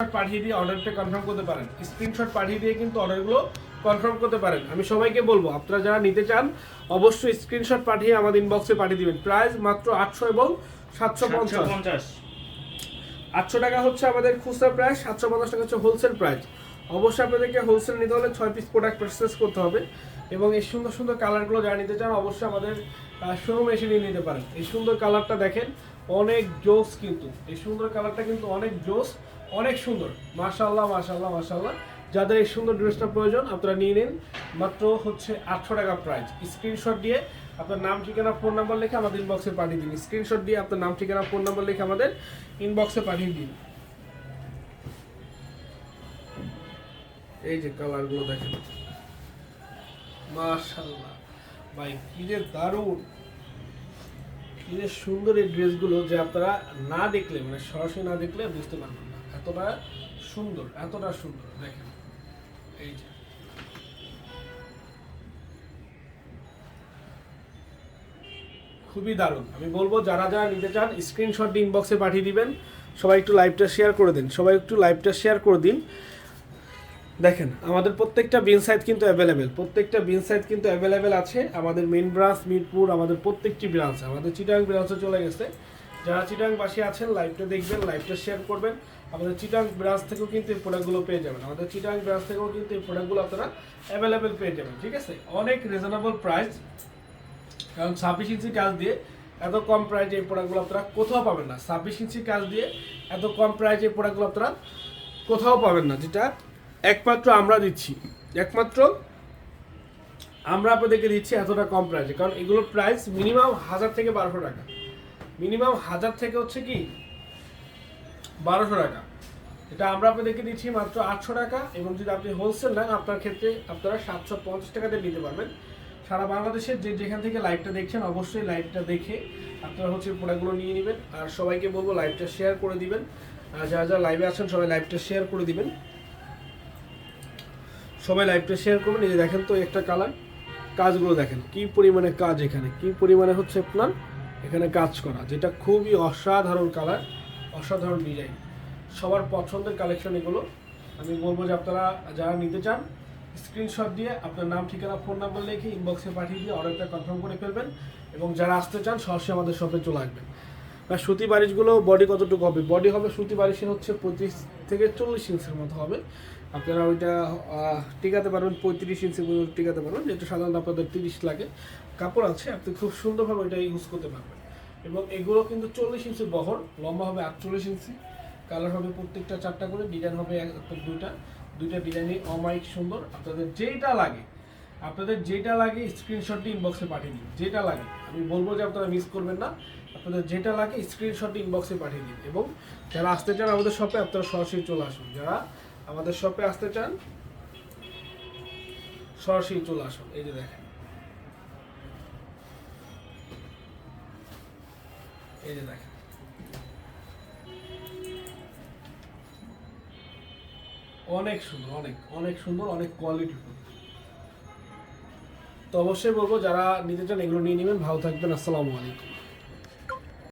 পাঠিয়ে দিয়ে অর্ডারটা কনফার্ম করতে পারেন। স্ক্রিনশট পাঠিয়ে দিয়ে কিন্তু অর্ডারগুলো কনফার্ম করতে পারেন। আমি সবাইকে বলব আপনারা যারা নিতে চান অবশ্যই স্ক্রিনশট পাঠিয়ে আমাদের ইনবক্সে পাঠিয়ে দিবেন। প্রাইস মাত্র আটশো এবং সাতশো পঞ্চাশ। আটশো টাকা হচ্ছে আমাদের খুচরা প্রাইস সাতশো পঞ্চাশ টাকা হচ্ছে হোলসেল প্রাইস অবশ্যই আপনাদেরকে হোলসেল নিতে হলে ছয় পিস প্রোডাক্ট পারচেস করতে হবে এবং এই সুন্দর সুন্দর কালারগুলো যারা নিতে চান অবশ্যই আমাদের শোরুমে এসে নিয়ে নিতে পারেন। এই সুন্দর কালারটা দেখেন অনেক জোস কিন্তু। এই সুন্দর কালারটা কিন্তু অনেক জোস অনেক সুন্দর। মাশাল্লাহ মাশাল্লাহ মাশাল্লাহ যাদের এই সুন্দর ড্রেসটা প্রয়োজন, আপনারা নিয়ে নিন। মাত্র হচ্ছে আটশো টাকা প্রাইস স্ক্রিনশট দিয়ে আপনার নাম, ঠিকানা ফোন নাম্বার লিখে আমাদের ইনবক্সে পাঠিয়ে দিন। স্ক্রিনশট দিয়ে আপনার নাম, ঠিকানা ফোন নাম্বার লিখে আমাদের ইনবক্সে পাঠিয়ে দিন। এই যে কালারগুলো দেখেন। মাশাল্লাহ ভাই, কি যে দারুণ। কি সুন্দর এই ড্রেসগুলো যে আপনারা না দেখলে মানে সরাসরি না দেখলে বুঝতে পারবেন না। এতটা সুন্দর এতটা সুন্দর, দেখেন। এই যে। খুবই দারুণ। আমি বলব, যারা যারা নিতে চান স্ক্রিনশট ইনবক্সে পাঠিয়ে দিবেন। সবাই একটু লাইভটা শেয়ার করে দিন। সবাই একটু লাইভটা শেয়ার করে দিন। দেখেন, আমাদের প্রত্যেকটা বিন সাইট কিন্তু অ্যাভেলেবেল প্রত্যেকটা বিন সাইট কিন্তু অ্যাভেলেবেল আছে। আমাদের মেন ব্রাঞ্চ মিরপুর, আমাদের প্রত্যেকটি ব্রাঞ্চ আমাদের চিটাং ব্রাঞ্চে চলে গেছে। যারা চিটাং বাসী আছেন লাইভটা দেখবেন লাইভটা শেয়ার করবেন। আমাদের চিটাং ব্রাঞ্চ থেকেও কিন্তু এই প্রোডাক্টগুলো পেয়ে যাবেন। আমাদের চিটাং ব্রাঞ্চ থেকেও কিন্তু এই প্রোডাক্টগুলো আপনারা অ্যাভেলেবেল পেয়ে যাবেন, ঠিক আছে? অনেক রিজনেবল প্রাইস কারণ ছাব্বিশ ইঞ্চি কাজ দিয়ে এত কম প্রাইজে এই প্রোডাক্টগুলো আপনারা কোথাও পাবেন না। ছাব্বিশ ইঞ্চি কাজ দিয়ে এত কম প্রাইজে এই প্রোডাক্টগুলো আপনারা কোথাও পাবেন না, যেটা একমাত্র আমরা দিচ্ছি। একমাত্র আমরা আপনাদেরকে দিচ্ছি এতটা কম প্রাইসে কারণ এগুলোর প্রাইস মিনিমাম হাজার থেকে বারোশো টাকা। মিনিমাম হাজার থেকে হচ্ছে কি? বারোশো টাকা। এটা আমরা আপনাদেরকে দিচ্ছি মাত্র আটশো টাকা এবং যদি আপনি হোলসেল নেন, আপনার ক্ষেত্রে আপনারা সাতশো পঞ্চাশ টাকাতে নিতে পারবেন। সারা বাংলাদেশের যে যেখান থেকে লাইভটা দেখছেন, অবশ্যই লাইভটা দেখে আপনারা হচ্ছে প্রোডাক্টগুলো নিয়ে নেবেন। আর সবাইকে বলব লাইভটা শেয়ার করে দিবেন। আর যারা যারা লাইভে আছেন, সবাই লাইভটা শেয়ার করে দিবেন। সবাই লাইভটা শেয়ার করবেন। এই যে দেখেন তো একটা কালার কাজগুলো দেখেন, কি পরিমাণে কাজ এখানে? কি পরিমাণে হচ্ছে আপনার এখানে কাজ করা? যেটা খুবই অসাধারণ কালার অসাধারণ ডিজাইন সবার পছন্দের কালেকশন এগুলো। আমি বলব যে আপনারা যারা নিতে চান স্ক্রিনশট দিয়ে আপনার নাম, ঠিকানা ফোন নাম্বার লিখে ইনবক্সে পাঠিয়ে দিয়ে অর্ডারটা কনফার্ম করে ফেলবেন এবং যারা আসতে চান সরাসরি আমাদের শপে চলে আসবেন। সুতি বারিশগুলো বডি কতটুকু হবে? বডি হবে সুতি বারিশের হচ্ছে পঁচিশ থেকে চল্লিশ ইঞ্চের মতো হবে। আপনারা ওইটা টিকাতে পারবেন, পঁয়ত্রিশ ইঞ্চি পর্যন্ত টিকাতে পারবেন, যেটা সাধারণত আপনাদের তিরিশ লাগে। কাপড় আছে, আপনি খুব সুন্দরভাবে ওইটা ইউজ করতে পারবেন। এবং এগুলো কিন্তু চল্লিশ ইঞ্চি বহর, লম্বা হবে আটচল্লিশ ইঞ্চি, কালার হবে প্রত্যেকটা চারটা করে ডিজাইন হবে দুইটা। দুইটা ডিজাইনই অমায়িক সুন্দর, আপনাদের যেইটা লাগে আপনাদের যেটা লাগে স্ক্রিনশটটি ইনবক্সে পাঠিয়ে দিন, যেটা লাগে। আমি বলব যে আপনারা মিস করবেন না। আপনাদের যেটা লাগে স্ক্রিনশটটি ইনবক্সে পাঠিয়ে দিন এবং যারা আসতে চান আমাদের শপে আপনারা সরাসরি চলে আসুন। যারা আমাদের শপে আসতে চান, সরাসরি চলে আসুন। এই যে দেখেন। এই যে দেখেন। অনেক সুন্দর, অনেক অনেক সুন্দর, অনেক কোয়ালিটিফুল তো অবশ্যই বলব যারা নিতে চান এগুলো নিয়ে নেবেন। ভালো থাকবেন আসসালামু আলাইকুম।